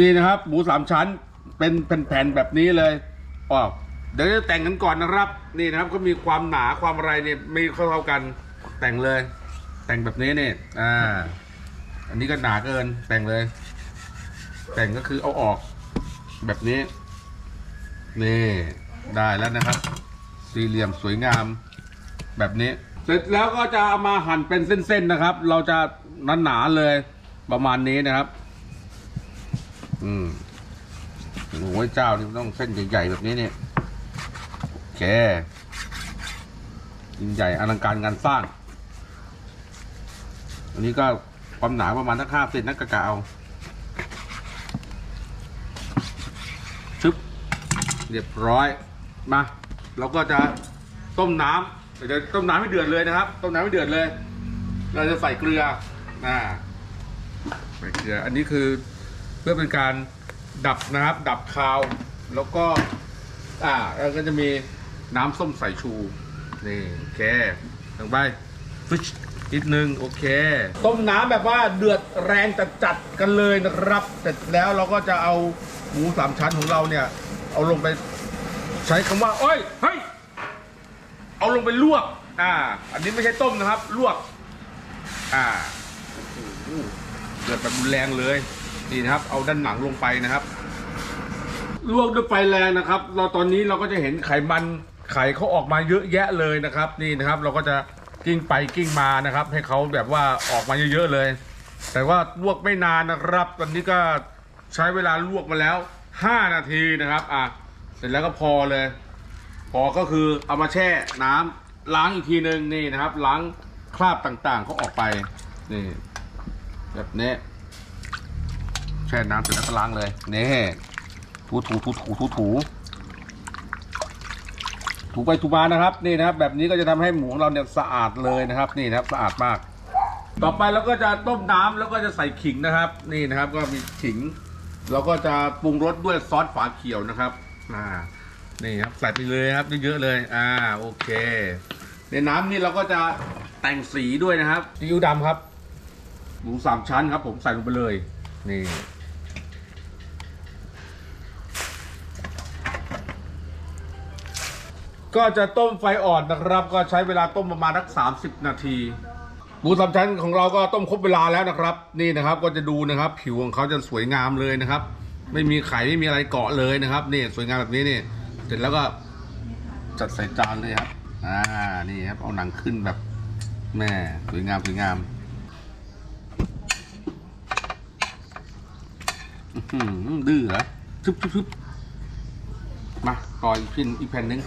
นี่นะครับ หมูสามชั้นเป็นแผ่นๆแบบนี้เลยอ๋อเดี๋ยวจะแต่งกันก่อนนะครับ นี่นะครับก็มีความหนาความอะไรเนี่ยไม่เท่ากันแต่งเลย แต่งแบบนี้เนี่ยอ่า อันนี้ก็หนาเกินแต่งเลย แต่งก็คือเอาออก แบบนี้ นี่ได้แล้วนะครับ สี่เหลี่ยมสวยงาม แบบนี้ เสร็จแล้วก็จะเอามาหั่นเป็นเส้นๆนะครับ เราจะหนาๆเลยประมาณนี้นะครับ อืมโอ้เจ้านี่ต้องเส้นใหญ่ๆแบบนี้เนี่ยโอเคยิ่งใหญ่อลังการงานสร้าง อันนี้ก็ความหนาประมาณสักห้าเซนนักกะกะเอาชึบเรียบร้อยมาเราก็จะต้มน้ำเดี๋ยวจะต้มน้ำให้เดือดเลยนะครับ ต้มน้ำให้เดือดเลย เราจะใส่เกลืออ่าใส่เกลือ อันนี้คือ เพื่อเป็นการดับนะครับ ดับคาว แล้วก็ อ่าแล้วก็จะมีน้ำส้มสายชู นี่โอเคลงไปฟิชนิดนึงโอเค ต้มน้ำแบบว่าเดือดแรงจัดจัดกันเลยนะครับ เสร็จแล้วเราก็จะเอาหมูสามชั้นของเราเนี่ย เอาลงไปใช้คำว่าเอ้ยเฮ้ยเอาลงไปลวก อ่า อันนี้ไม่ใช่ต้มนะครับ ลวก อ่าเดือดแบบรุนแรงเลย นี่นะครับเอาด้านหนังลงไปนะครับลวกด้วยไฟแรงนะครับ เราตอนนี้เราก็จะเห็นไขมันไข่เขาออกมาเยอะแยะเลยนะครับ นี่นะครับ เราก็จะกิ้งไปกิ้งมานะครับ ให้เขาแบบว่าออกมาเยอะๆเลย แต่ว่าลวกไม่นานนะครับ ตอนนี้ก็ใช้เวลาลวกมาแล้ว 5 นาทีนะครับอะเสร็จแล้วก็พอเลย พอก็คือเอามาแช่น้ำล้างอีกทีหนึ่งนี่นะครับ ล้างคราบต่างๆเขาออกไปนี่แบบนี้ ช่น้ำเสร็จแล้วก็ล้างเลยนี่ถูถูถูถูถูถูถูไปถูมานะครับ นี่นะครับ แบบนี้ก็จะทำให้หมูของเราเนี่ยสะอาดเลยนะครับ นี่นะครับสะอาดมาก ต่อไปเราก็จะต้มน้ำแล้วก็จะใส่ขิงนะครับ นี่นะครับก็มีขิง เราก็จะปรุงรสด้วยซอสฝาเขียวนะครับอ่านี่ครับใส่ไปเลยครับเยอะๆเลยอ่าโอเค ในน้ำนี่เราก็จะแต่งสีด้วยนะครับซีอิ๊วดำครับหมูสามชั้นครับ ผมใส่ลงไปเลย นี่ ก็จะต้มไฟอ่อนนะครับ ก็ใช้เวลาต้มประมาณสักสามสิบนาทีหมูสามชั้นของเราก็ต้มครบเวลาแล้วนะครับ นี่นะครับก็จะดูนะครับ ผิวของเขาจะสวยงามเลยนะครับ ไม่มีไข่ไม่มีอะไรเกาะเลยนะครับนี่สวยงามแบบนี้นี่เสร็จแล้วก็จัดใส่จานเลยครับอ่านี่ครับเอาหนังขึ้นแบบแม่สวยงามสวยงามอื้อหือดื้อเหรอทึบทึบทึบมาต่ออีกพินอีกแผ่นหนึ่ง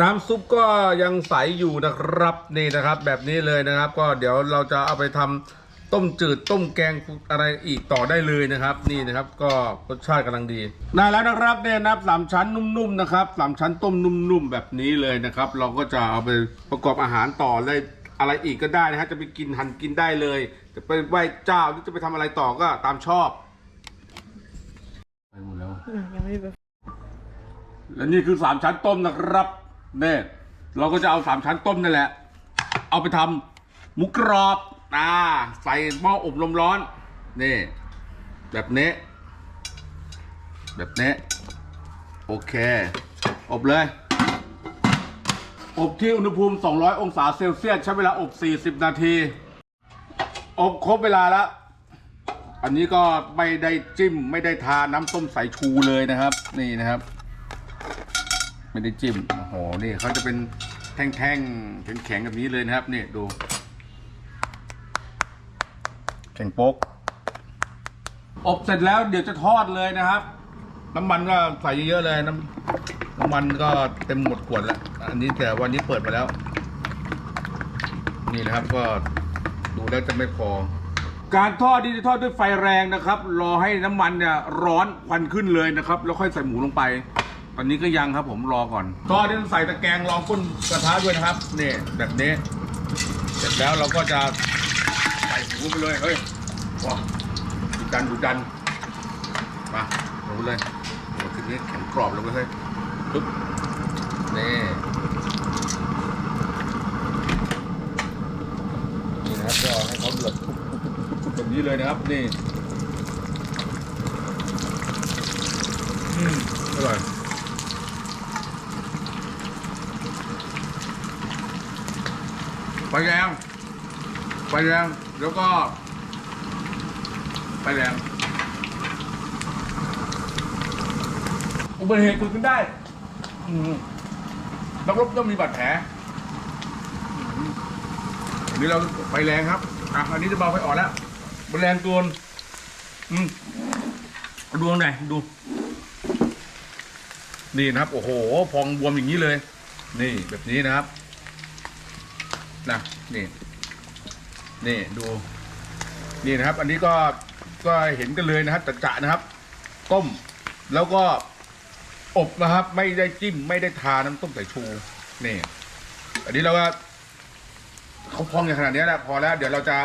น้ำซุปก็ยังใสอยู่นะครับนี่นะครับ แบบนี้เลยนะครับ ก็เดี๋ยวเราจะเอาไปทำต้มจืดต้มแกงอะไรอีกต่อได้เลยนะครับ นี่นะครับก็รสชาติกำลังดีได้แล้วนะครับเนี่ยนะครับสามชั้นนุ่มๆนะครับสามชั้นต้มนุ่มๆแบบนี้เลยนะครับ เราก็จะเอาไปประกอบอาหารต่อเลยอะไรอีกก็ได้นะฮะจะไปกินหั่นกินได้เลยจะไปไหว้เจ้าหรือจะไปทำอะไรต่อก็ตามชอบไปหมดแล้วอืมยังไม่ได้ไปและนี่คือสามชั้นต้มนะครับ เนี่ยเราก็จะเอาสามชั้นต้มนั่นแหละ เอาไปทำหมูกรอบอ่าใส่หม้ออบลมร้อนนี่แบบนี้แบบนี้โอเค อบเลย อบที่อุณหภูมิ 200 องศาเซลเซียสใช้เวลาอบ 40 นาที อบครบเวลาแล้ว อันนี้ก็ไม่ได้จิ้ม ไม่ได้ทาน้ำส้มสายชูเลยนะครับ นี่นะครับ ไม่ได้จิ้มโอ้โหนี่เขาจะเป็นแท่งๆแข็งๆแบบนี้เลยนะครับนี่ดู แข็งโป๊กอบเสร็จแล้วเดี๋ยวจะทอดเลยนะครับ น้ำมันก็ใส่เยอะๆเลยน้ำน้ำมันก็เต็มหมดขวดแล้วอันนี้แต่วันนี้เปิดมาแล้ว นี่นะครับก็ดูแล้วจะไม่พอ การทอดนี่จะทอดด้วยไฟแรงนะครับ รอให้น้ำมันเนี่ยร้อนควันขึ้นเลยนะครับ แล้วค่อยใส่หมูลงไป ตอนนี้ก็ยังครับผมรอก่อนทอดที่ใส่ตะแกรงรองก้นกระทะด้วยนะครับนี่แบบนี้ เสร็จแล้วเราก็จะใส่หมูไปเลยเฮ้ยว้าดูดันดูดันมาลงไเลยโอ้ทีนี้แข็งกรอบลงไปเลยปึ๊บนี่นี่นะครับก็ให้เขาเดือดแบบนี้เลยนะครับนี่ อร่อย ไฟแรงไฟแรงแล้วก็ไฟแรงอุบัติเหตุเกิดขึ้นได้นักรบต้องมีบาดแผลอันนี้เราไฟแรงครับอะอันนี้จะเบาไฟอ่อนแล้วไฟแรงเกินอืมเอดูตรงไหนดู นี่นะครับ โอ้โห พองบวมอย่างนี้เลย นี่แบบนี้นะครับ นะนี่ นี่ดู นี่นะครับ อันนี้ก็ก็เห็นกันเลยนะครับจะๆนะครับ ต้มแล้วก็อบนะครับ ไม่ได้จิ้มไม่ได้ทาน้ำต้มสายชูนี่ อันนี้เราก็เขาพองอย่างขนาดนี้แหละพอแล้ว เดี๋ยวเราจะ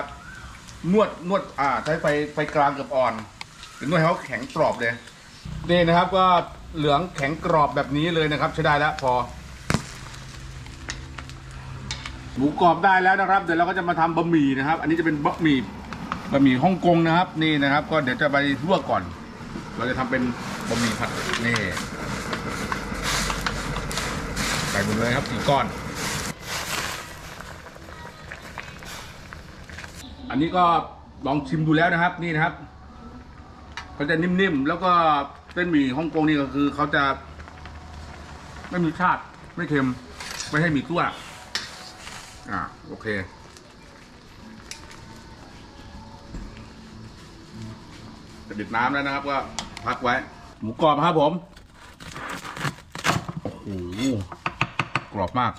นวดนวด อ่าใช้ไฟไฟกลางกับอ่อนหรือนวดให้เขาแข็งกรอบเลยนี่นะครับ ก็เหลืองแข็งกรอบแบบนี้เลยนะครับ ใช้ได้แล้วพอ หมูกรอบได้แล้วนะครับ เดี๋ยวเราก็จะมาทำบะหมี่นะครับ อันนี้จะเป็นบะหมี่บะหมี่ฮ่องกงนะครับ นี่นะครับ ก็เดี๋ยวจะไปลวกก่อน เราจะทำเป็นบะหมี่ผัดนี่ใส่หมดเลยครับสี่ก้อน อันนี้ก็ลองชิมดูแล้วนะครับ นี่นะครับเขาจะนิ่มๆแล้วก็เส้นหมี่ฮ่องกงนี่ก็คือเขาจะ ไม่มีชาติไม่เค็มไม่ให้มีตัว อ่าโอเค จะดิดน้ำแล้วนะครับก็พักไว้ หมูกรอบครับผม โอ้โหกรอบมาก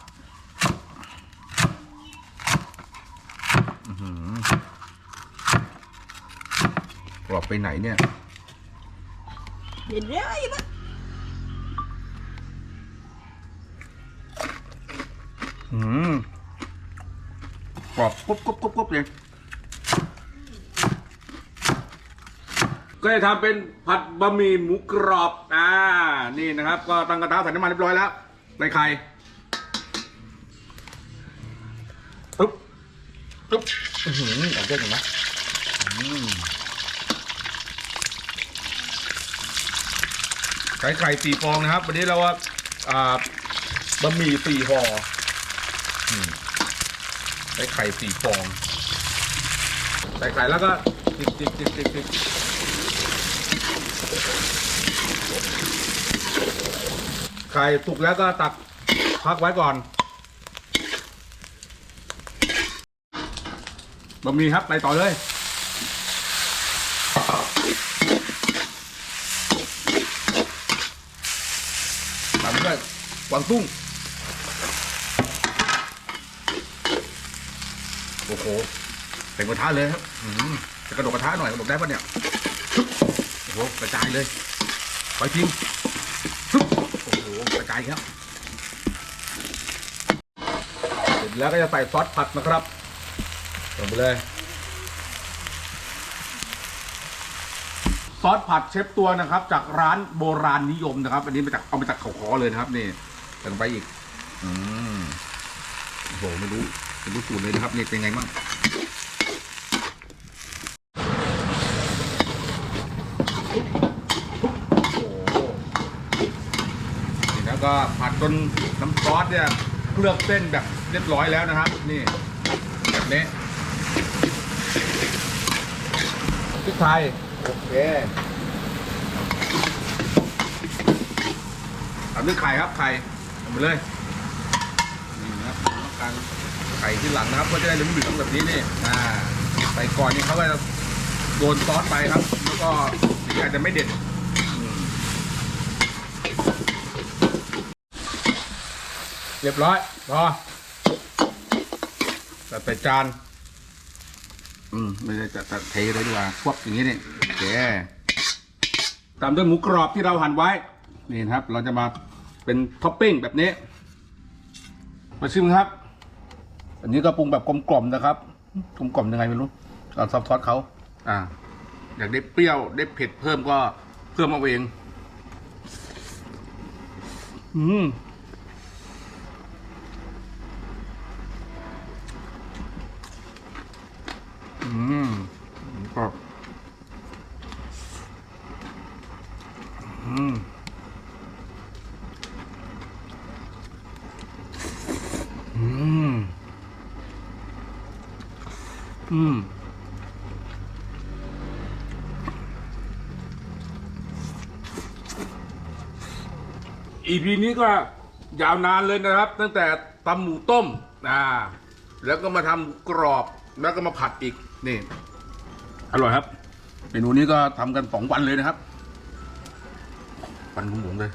อื้อหือกรอบไปไหนเนี่ยเห็นเลยนะอืม กรอบกรุบกรุบกรุบกรุบเลยก็จะทำเป็นผัดบะหมี่หมูกรอบ อ่า นี่นะครับ ก็ตั้งกระทะใส่น้ำมันเรียบร้อยแล้วใส่ไข่ปุ๊บปุ๊บอือหือออกเด้งอยู่นะอืมใส่ไข่สี่ฟองนะครับ วันนี้เราว่า อ่า บะหมี่สี่ห่อ ใส่ไข่สี่ฟอง ใส่ไข่แล้วก็จิกจิกจิกจิกจิกไข่สุกแล้วก็ตักพักไว้ก่อนบะหมี่ครับไปต่อเลยตามด้วยกวางตุ้ง โอ้โหเต็มกระทะเลยครับจะกระดกกระทะหน่อยกระดกได้ปะเนี่ยโอ้โหกระจายเลยไปทิ้งชุบโอ้โหกระจายครับเสร็จแล้วก็จะใส่ซอสผัดนะครับลงไปเลยซอสผัดเชฟตัวนะครับ จากร้านโบราณนิยมนะครับ อันนี้มาจากเอามาจากเขาคอเลยนะครับ นี่ใส่ลงไปอีก อืมโอ้โหไม่รู้ไม่รู้สูตรเลยนะครับ นี่เป็นไงบ้าง นี่แล้วก็ผัดจนน้ำซอสเนี่ยเคลือบเส้นแบบเรียบร้อยแล้วนะครับ นี่แบบนี้พริกไทย โอเคตามด้วยไข่ครับไข่เอาไปเลย นี่นะครับต้องการ ข่ที่หลังนะครับ ก็จะได้เหลืองๆแบบนี้นี่อ่าใส่ก่อนนี่เขาก็จะโดนซอสไปครับ แล้วก็สีอาจจะไม่เด็ดเรียบร้อยพอจัดใส่จาน อืม ไม่ได้จะจะเทเลยดีกว่าควบอย่างนี้นี่โอเคตามด้วยหมูกรอบที่เราหั่นไว้ นี่นะครับ เราจะมาเป็นท็อปปิ้งแบบนี้ มาชิมครับ อันนี้ก็ปรุงแบบกลมๆนะครับ กลมๆยังไงไม่รู้ตอนซอสซอสเขาอ่า อยากได้เปรี้ยวได้เผ็ดเพิ่มก็เพิ่มเอาเอง อืมอืม อีพีนี้ก็ยาวนานเลยนะครับ ตั้งแต่ตำหมูต้มอ่าแล้วก็มาทำกรอบแล้วก็มาผัดอีกนี่อร่อยครับเมนูนี้ก็ทำกันสองวันเลยนะครับวันของผมเลย